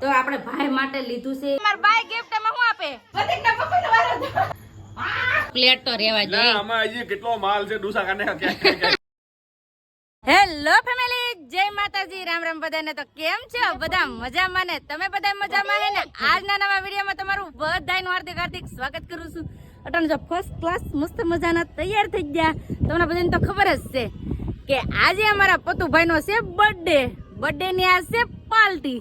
તો આપણે ભાઈ માટે લીધું છે. મારા ભાઈ ગિફ્ટમાં હું આપે? પ્રતિકના પપ્પાનો વારો પ્લેટ તો રેવા ના આમાં હજી કેટલો માલ છે ડુસા કાને. હેલો ફેમિલી જય માતાજી. રામ રામ બધાને. તો કેમ છે? બધા મજામાં ને? તમે બધા મજામાં હે ને? આજના નવા વિડીયોમાં તમારું બધાનું હાર્દિક હાર્દિક સ્વાગત કરું છું. અટાણ જો ફર્સ્ટ ક્લાસ મસ્ત મજાના તૈયાર થઈ ગયા. તમને બધાને તો ખબર જ છે કે આજે અમારા પતુભાઈનો છે બર્થડે બર્થડે ની આ છે પાર્ટી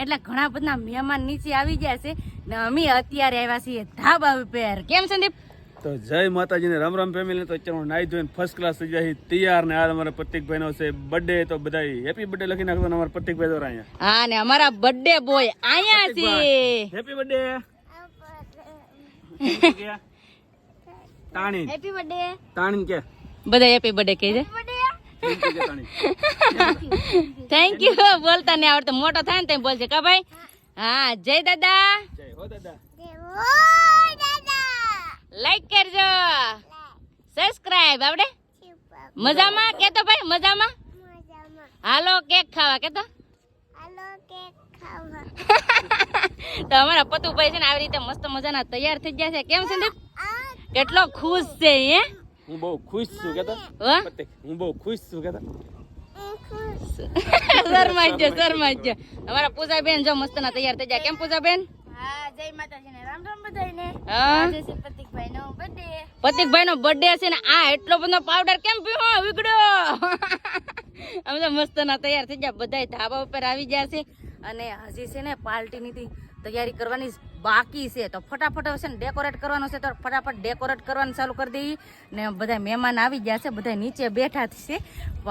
એટલે ઘણા બધા મહેમાન નીચે આવી ગયા છે ને અમે અત્યારે આવ્યા છીએ ધાબા ઉપર કેમ સંદીપ? તો જય માતાજીને રામ રામ ફેમિલી તો અત્યારે હું નાઈ ધોઈને ફર્સ્ટ ક્લાસ થઈ જાય. તૈયાર ને આ અમારા પ્રતિકભાઈ નો છે બર્થડે તો બધા હેપી બર્થડે લખી નાખતો ને અમારા પ્રતિકભાઈ દ્વારા અહીંયા. હા ને અમારા બર્થડે બોય અહીંયા છે. Happy birthday Tani happy birthday Tani કે બધા હેપી બર્થડે કહી દે. થેન્ક યુ બોલતા નહીં આવડતો. મોટો થાય ને તેમ બોલશે કા ભાઈ? હા જય દાદા. જય હો દાદા. ઓ દાદા લાઈક કરજો. સબસ્ક્રાઇબ આવડે? મજામાં? કેતો ભાઈ મજામાં? મજામાં હાલો કેક ખાવા કેતો? હાલો કેક ખાવા તો અમારા પતુભાઈ છે ને આવી રીતે મસ્ત મજાના તૈયાર થઈ ગયા છે. કેમ સંદીપ? કેટલો ખુશ છે એ હું બહુ ખુશ છું કેતો. હું? બહુ ખુશ છું કેતો. શરમાઈ ગયો શરમાઈ ગયો. અમારા પૂજાબેન જો મસ્ત ના તૈયાર થઈ જાય કેમ પૂજાબેન? જય માતાજી ને બર્થડે છે ને આ એટલો બધો પાવડર કેમ પીવો? વિગડો અમે તો મસ્ત ના તૈયાર થઈ જાય બધા ધાબા ઉપર આવી ગયા છે. અને હજી છે ને પાર્ટીની તૈયારી કરવાની બાકી છે. તો ફટાફટ છે ને ડેકોરેટ કરવાનું છે તો ફટાફટ ડેકોરેટ કરવાનું ચાલુ કરી દઈએ. ને બધા મહેમાન આવી ગયા છે બધા નીચે બેઠા છે.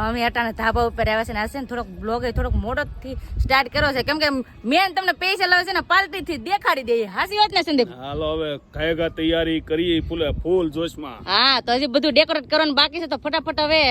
અમે અટાણે ધાબા ઉપર આવ્યા છે ને આ છે ને થોડોક બ્લોગ થોડોક મોડોથી સ્ટાર્ટ કર્યો છે. કેમ કે મેન તમને પૈસા લાવે છે ને પાલટીથી દેખાડી દઈએ. હાસી વાત ને સંદીપ? હાલો હવે ખાયગા તૈયારી કરીએ ફૂલે ફૂલ જોશમાં. હા તો હજી બધું ડેકોરેટ કરવાનું બાકી છે. તો ફટાફટ હવે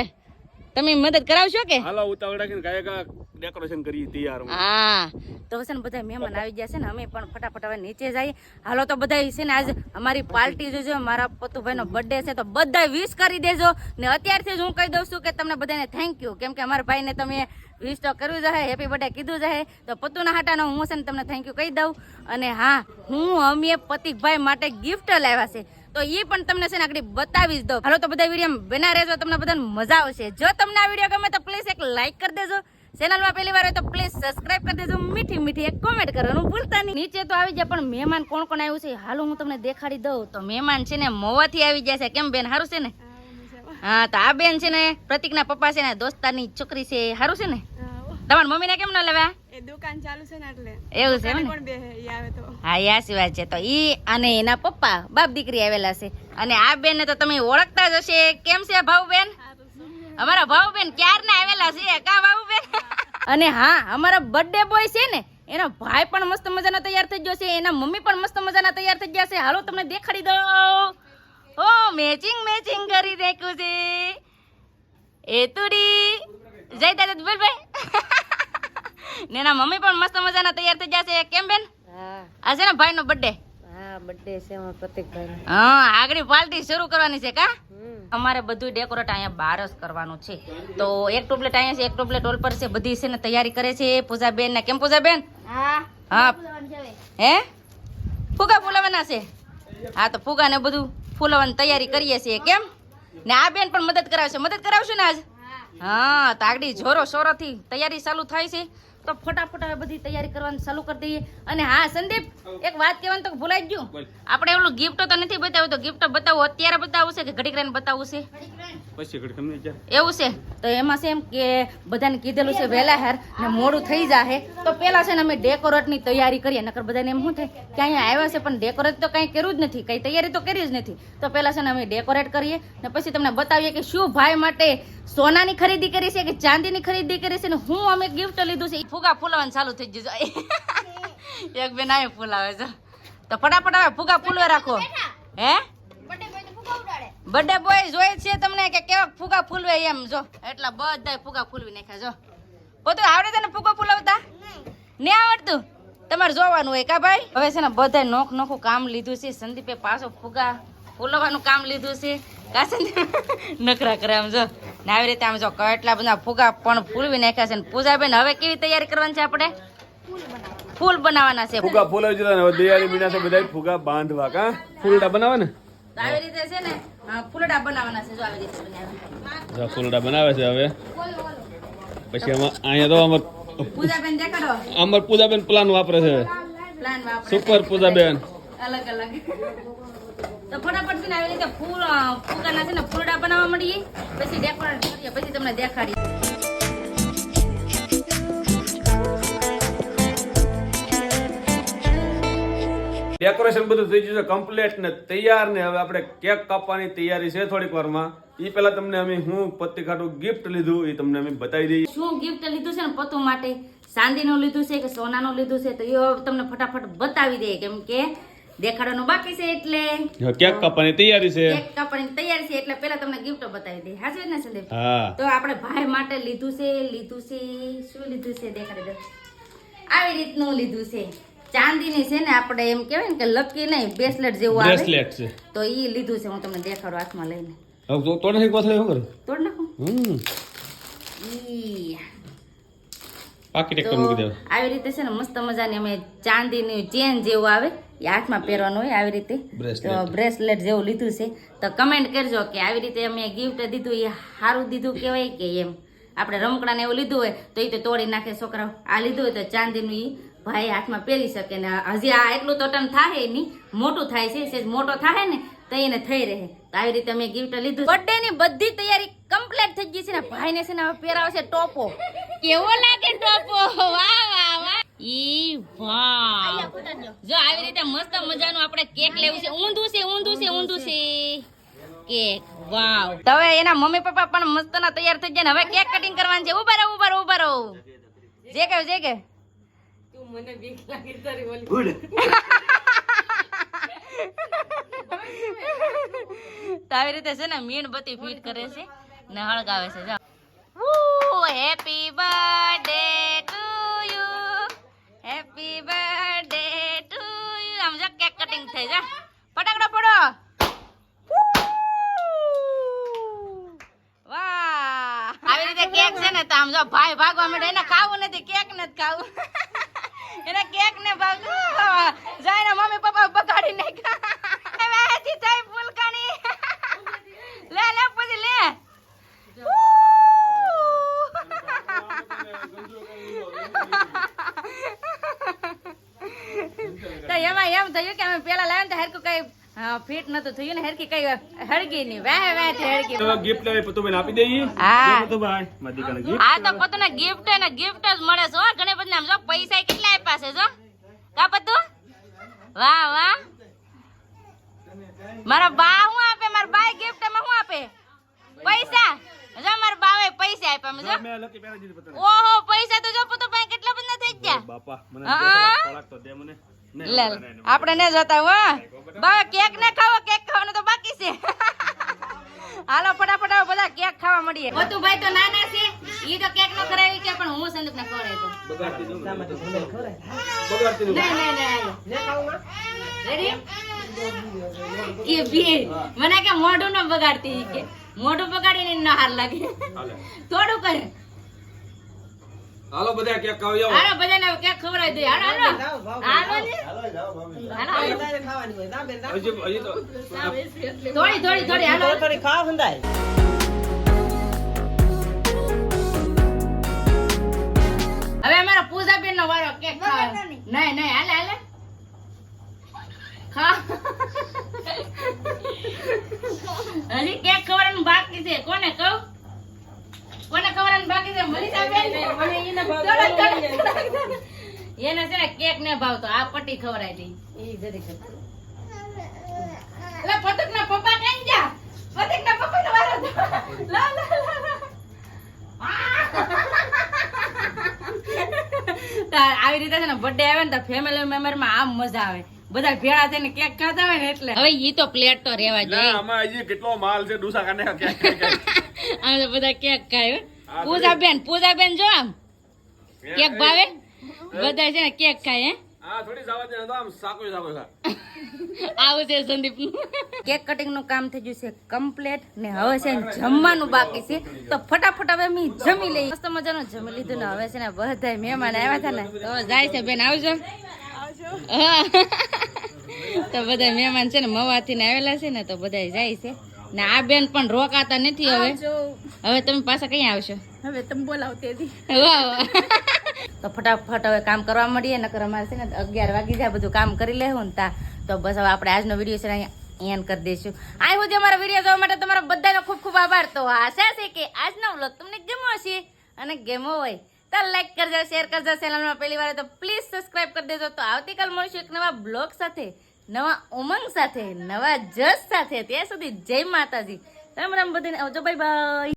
તમે મદદ કરાવશો કે? હાલો ઉતાવળ રાખીને ખાયગા ડેકોરેશન કરી તૈયાર હા. તો છે ને બધા મહેમાન આવી ગયા છે ને અમે પણ ફટાફટ હવે નીચે જઈએ. હાલો તો બધા છે ને આજે અમારી પાર્ટી જોજો મારા પતુભાઈનો બર્થડે છે તો બધા વિશ કરી દેજો. ને અત્યારથી જ હું કહી દઉં છું કે તમને બધાને થેન્ક યુ કેમ કે અમારા ભાઈને તમે વિશ તો કર્યું છે હેપી બર્થડે કીધું છે તો પતુના હાટાનો હું છે ને તમને થેન્ક યુ કહી દઉં. અને હા હું અમે પતિકભાઈ માટે ગિફ્ટ લાવ્યા છે. તો એ પણ તમને છે ને આગળ બતાવી દો. દઉં હાલો તો બધા વીડિયો બના રહેજો તમને બધાને મજા આવશે. જો તમને આ વીડિયો ગમે તો પ્લીઝ એક લાઇક કરી દેજો. ચેનલમાં પહેલી વાર હોય તો પ્લીઝ સબસ્ક્રાઇબ કરી દેજો. મીઠી મીઠી એક કોમેન્ટ કરવાનું ભૂલતા નહીં. નીચે તો આવી જાય પણ મહેમાન કોણ કોણ આવ્યું છે? હાલો હું તમને દેખાડી દઉં. તો મહેમાન છે ને મોવાથી આવી જાય છે. કેમ બેન સારું છે ને? હા તો આ બેન છે ને પ્રતિકના પપ્પા છે ને દોસ્તારની છોકરી છે. સારું છે ને? તમારા મમ્મીને કેમ ન લેવા? એ દુકાન ચાલુ છે ને એટલે. એવું છે ને? કોણ બે ઈ આવે તો. હા એ સિવાય છે. તો ઈ અને એના પપ્પા બાપ દીકરી આવેલા છે. અને આ બેન ને તો તમે ઓળખતા જ હશે. કેમ છે ભાઉબેન અમારા ભાઉબેન ક્યારના આવેલા છે? કા ભાઉબેન અને હા અમારા બર્થડે બોય છે ને એનો ભાઈ પણ મસ્ત મજાના તૈયાર થઈ ગયો છે. એના મમ્મી પણ મસ્ત મજાના તૈયાર થઈ ગયા છે. હાલો તમને દેખાડી દો ઓ મેચિંગ મેચિંગ કરી દેખ્યું છે. એ તુડી. જય દાદા બોલ ભાઈ ને મમ્મી પણ મસ્ત મજાના તૈયાર થઈ ગયા છે કેમ બેન? આ છે ને ભાઈ નો બર્થડે હા બર્થડે છે અમારા પ્રતિકભાઈ હા આગળ પાર્ટી શરૂ કરવાની છે કા? અમારે બધું ડેકોરેટ અહીંયા બહાર જ કરવાનું છે. તો એક ટોપલેટ અહીંયા છે એક ટોપલેટ ઓલ પર છે. બધી છે ને તૈયારી કરે છે. પૂજાબેન ને કેમ પૂજાબેન? હા. હે. ફુગા ફૂલાવાના છે? હા તો ફુગા ને બધું ફૂલાવાની તૈયારી કરીએ છીએ. કેમ? ને આ બેન પણ મદદ કરાવશે. મદદ કરાવશે ને આજ? હા તાગડી જોરો સોરો થી તૈયારી ચાલુ થાય છે. તો ફટાફટ હવે બધી તૈયારી કરવાની ચાલુ કરી દઈએ. અને હા સંદીપ એક વાત કહેવાનું તો ભૂલાઈ ગયું. આપણે એવું ગિફ્ટ તો નથી બતાવ્યું તો ગિફ્ટ બતાવું. અત્યારે બતાવવું છે કે ઘડીક રહીને બતાવવું છે? એવું છે? તો એમાં છે એમ કે બધાને કીધેલું છે વહેલા હાર ને મોડું થઈ જાહે. તો પેલા છે ને અમે ડેકોરેટની તૈયારી કરીએ નકર બધાને એમ શું થાય કે અહીંયા આવ્યા છે પણ ડેકોરેટ તો કંઈ કર્યું જ નથી કંઈ તૈયારી તો કરી જ નથી. તો પેલા છે ને અમે ડેકોરેટ કરીએ ને પછી તમને બતાવીએ કે શું ભાઈ માટે સોનાની ખરીદી કરી છે કે ચાંદીની ખરીદી કરી છે ને હું અમે ગિફ્ટ લીધું છે. ફુગા ફૂલવાનું ચાલુ થઈ ગયું છે. એક બેન આવે ફૂલાવે છે. તો ફટાફટ હવે ફુગા ફૂલવા રાખો. હે? બર્થડે બોય તો ફુગા ઉડાડે. બર્થડે બોય જોઈ છે તમને કે કેવા ફુગા ફૂલવે એમ જો. એટલા બધા ફુગા ફૂલવી નાખ્યા જો. પોતું આવડે તને ફુગા ફૂલવતા? ને આવડતું? તમારે જોવાનું હોય કા ભાઈ? હવે છે ને બધા નોખ નોખું કામ લીધું છે. સંદીપે પાછો ફુગા ફૂલવાનું કામ લીધું છે. કા સંદીપ નખરા કરે આમ જો. ને આવી રીતે આમ જો કેટલા બધા ફુગા પણ ફૂલવી નાખ્યા છે ને. પૂજાબેન હવે કેવી તૈયારી કરવાની છે આપણે? ફૂલ બનાવવાના છે ફુગા ફોલાવી દીધા ને. દિવાળી મહિના છે બધા ફુગા બાંધવા. કા? ફૂલડા બનાવે ને તો આવી રીતે છે ને ફૂલડા બનાવવાના છે જો આવી રીતે બનાવવાના. જો ફૂલડા બનાવે છે હવે. પછી આમાં અહીંયા તો અમર પૂજાબેન દેખાડો. અમાર પૂજાબેન પ્લાન વાપરે છે. પ્લાન વાપરે સુપર પૂજાબેન. અલગ અલગ તો ફટાફટ છે ને આવી રીતે ફૂલ ફુગાના છે ને ફૂલડા બનાવવા મળીએ પછી ડેકોરેટ કરીએ પછી તમને દેખાડીએ. ડેકોરેશન બધું થઈ ગયું છે કમ્પ્લીટ ને તૈયાર ને હવે આપણે કેક કાપવાની તૈયારી છે થોડીક વારમાં. એ પહેલા તમને અમે હું પત્તી ખાટું ગિફ્ટ લીધું એ તમને અમે બતાવી દઈએ. શું ગિફ્ટ લીધું છે ને પતુ માટે? ચાંદીનું લીધું છે કે સોનાનું લીધું છે? તો એ તમને ફટાફટ બતાવી દઈએ કેમ કે દેખાડવાનું બાકી છે એટલે? કેક કાપવાની તૈયારી છે. કેક કાપવાની તૈયારી છે એટલે પહેલા તમને ગિફ્ટ બતાવી દઈએ. હાજર ને સંદીપ? હા. તો આપણે ભાઈ માટે લીધું છે લીધું છે શું લીધું છે દેખાડી દો. આવી રીતનું લીધું છે. ચાંદીની છે ને આપણે એમ કહેવાય ને કે લકી નહીં બ્રેસલેટ જેવું આવે. બ્રેસલેટ છે. તો એ લીધું છે હું તમને દેખાડું હાથમાં લઈને. તોડે નહીં કોથળી શું કરું? તોડ નાખું? હમ. ઈ મૂકી દેવા. આવી રીતે છે ને મસ્ત મજાની અમે ચાંદીની ચેન જેવું આવે એ હાથમાં પહેરવાનું હોય આવી રીતે. બ્રેસલેટ જેવું લીધું છે. તો કમેન્ટ કરજો કે આવી રીતે અમે ગિફ્ટ દીધું એ સારું દીધું કહેવાય કે એમ? આપણે રમકડાને એવું લીધું હોય તો એ તો તોડી નાખે છોકરાઓ. આ લીધું હોય તો ચાંદીનું એ ભાઈ હાથમાં પહેરી શકે ને હજી આ એટલું તો ટન થાય નહીં. મોટું થાય છે સેજ મોટો થાય ને તો એને થઈ રહે. તો આવી રીતે અમે ગિફ્ટ લીધું બર્થડે ની બધી તૈયારી કમ્પ્લીટ થઈ ગઈ છે ને. ભાઈને છે ને હવે પહેરાવશે ટોપો. કેવો લાગે ટોપો? વાહ વાહ વાહ. ઈ વાહ. જો આવી રીતે મસ્ત મજાનું આપણે કેક લેવું છે. ઊંધું છે ઊંધું છે ઊંધું છે. Cake wow. તો હવે એના મમ્મી પપ્પા પણ મસ્ત ના તૈયાર થઈ ગયા ને. હવે કેક કટિંગ કરવાનું છે. ઊભા રહો ઊભા રહો ઊભા રહો. જે કે જે કે તો આવી રીતે છે ને મીણબત્તી ફીટ કરે છે ને હળગાવે છે. Happy birthday to you happy birthday to you આમ જો કેક કટિંગ થઈ જા. ફટાકડો પડો વાહ. આવી રીતે કેક છે ને તો આમ જો ભાઈ ભાગવા માંડે. એને ખાવું નથી કેક નથી ખાવું. એને કેક ને ભાગવું જાય ને મમ્મી પપ્પા બગાડી નાખ્યા વેચી થઈ ફૂલકાની લે લે પછી લે તો એમાં પેલા લાવ્યા ને તો હરકું કઈ ફિટ નતું થયું ને હરકી કઈ હળગી ની વાહ વાહથી હળગી તો ગિફ્ટ લેવી પતુબેન આપી દેઈ. હા. જો પતુભાઈ મારી દીકરાને ગિફ્ટ આ તો પતુને ગિફ્ટ ને ગિફ્ટ જ મળે છે હો. ઘણી બધી આમ જો પૈસા કેટલા આપ્યા છે જો. કા પતુ? વાહ વાહ. મારા બા હું આપે? મારા બા ગિફ્ટમાં હું આપે? પૈસા? જો મારા બાવે પૈસા આપ્યા મેં જો. મેં લકી પહેરાવી દીધી પતુને. ઓહો પૈસા તો જો પતુ પાસે કેટલા બધા થઈ ગયા બાપા મને હા. બે કલાક ખોરાક તો દે મને નહીં, લે. આપણે ને જોતા હો બા કેક ને ખાવો કેક ખાવાનું તો બાકી છે. હાલો ફટાફટ આવો બધા કેક ખાવા મળીએ. મોટું ભાઈ તો નાના છે ઈ તો કેક નો કરાવી કે પણ હું સંદીપ ને ખવડાવી દઉં. બગાડતી દઉં. બગાડતી દઉં. નહીં નહીં નહીં રેડી એ બી મને કે મોઢું ન બગાડતી કે. મોઢું બગાડીને ન હાર લાગે. થોડું કરે. હાલો બધા કેક ખાવા. હાલો બધાને હવે કેક ખવડાવી દે હાલો હાલો. હાલો ને. હાલો હાલો હજી હજી તો થોડી થોડી થોડી હાલો. હવે અમારા પૂજાબેન નો વારો કેક ખાવ નહીં. નહીં હાલે હાલે. ખા. હજી કેક ખવડાવવાનું બાકી છે. કોને કહું? કોને બાકી છે મનીષાબેન થોડો, થોડો, થોડો. એને છે ને કેક ને ભાવતો આ પટ્ટી ખવડાવી દઈ. એટલે પતંગ ના પપ્પા કઈ જા પતંગ ના પપ્પા નો વારો લા, લા, લા, લા. તો આવી રીતે છે ને બર્થડે આવે ને તો ફેમિલી મેમ્બરમાં આમ મજા આવે. બધા ભેળા થઈને કેક ખાતા હોય ને એટલે. હવે ઈ તો પ્લેટ તો રેવા આમાં કેટલો માલ છે ડુસા કાને કેક બધા કેક ખાય પૂજા બેન પૂજા બેન જો આમ. કેક ભાવે? બધા છે ને કેક ખાય હે? આ થોડી જવા દે તો આમ સાકો સાકો ખા આવું છે સંદીપ કેક કટિંગનું કામ થઈ ગયું છે કમ્પ્લેટ ને હવે છે ને જમવાનું બાકી છે. તો ફટાફટ હવે અમે જમી લઈએ. મસ્ત મજાનું જમી લીધું ને હવે છે ને બધા મહેમાન આવ્યા હતા ને. તો જાય છે બેન આવજો. તો બધા મહેમાન છે ને મવાથી ને આવેલા છે ને તો બધા જાય છે. ને આ બેન પણ રોકાતા નથી હવે. હવે તમે પાછા કઈ આવશો? હવે તમે બોલાવતી હતી. તો ફટાફટ હવે કામ કરવા મળીએ નકર અમારે છે ને અગિયાર વાગી જાય બધું કામ કરી લેવું ને તા. તો બસ હવે આપણે આજનો વીડિયો છે અહીંયા એન્ડ કરી દઈશું. આ સુધી અમારા વીડિયો જોવા માટે તમારા બધાનો ખૂબ ખૂબ આભાર. તો આશા છે કે આજનો વ્લોગ તમને ગમ્યો હશે અને ગેમો હોય તો લાઈક કરજો શેર કરજો ચેનલમાં પહેલી વાર તો પ્લીઝ સબસ્ક્રાઇબ કરી દેજો. તો આવતીકાલ મળશું એક નવા બ્લોગ સાથે. નવા ઉમંગ સાથે, નવા જસ સાથે. ત્યાં સુધી જય માતાજી. રામ રામ બધાને આવજો, બાય બાય.